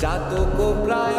জাতক প্রায়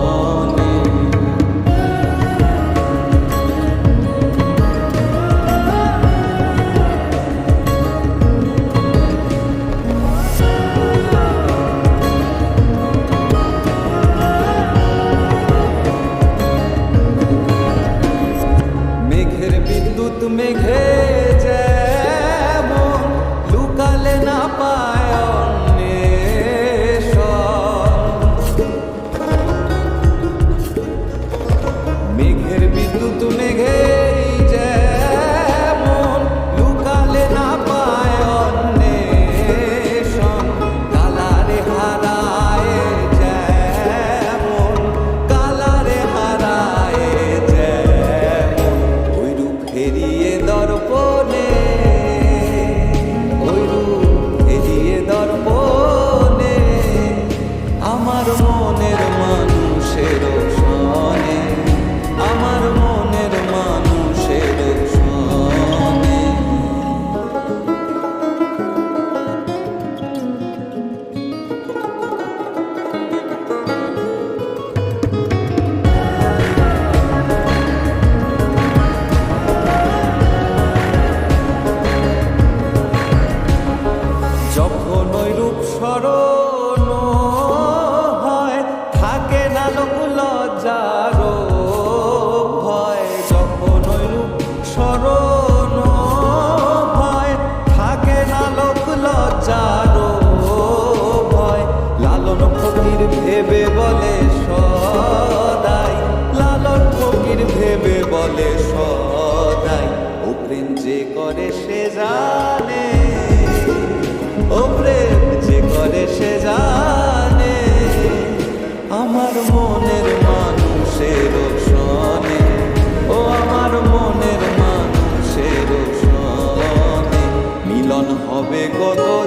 পরের ভেবে বলে সদাই। ও প্রেম যে করে সে জানে। ও প্রেম যে করে সে জানে। আমার মনের মানুষের সনে ও আমার মনের মানুষের সনে মিলন হবে কত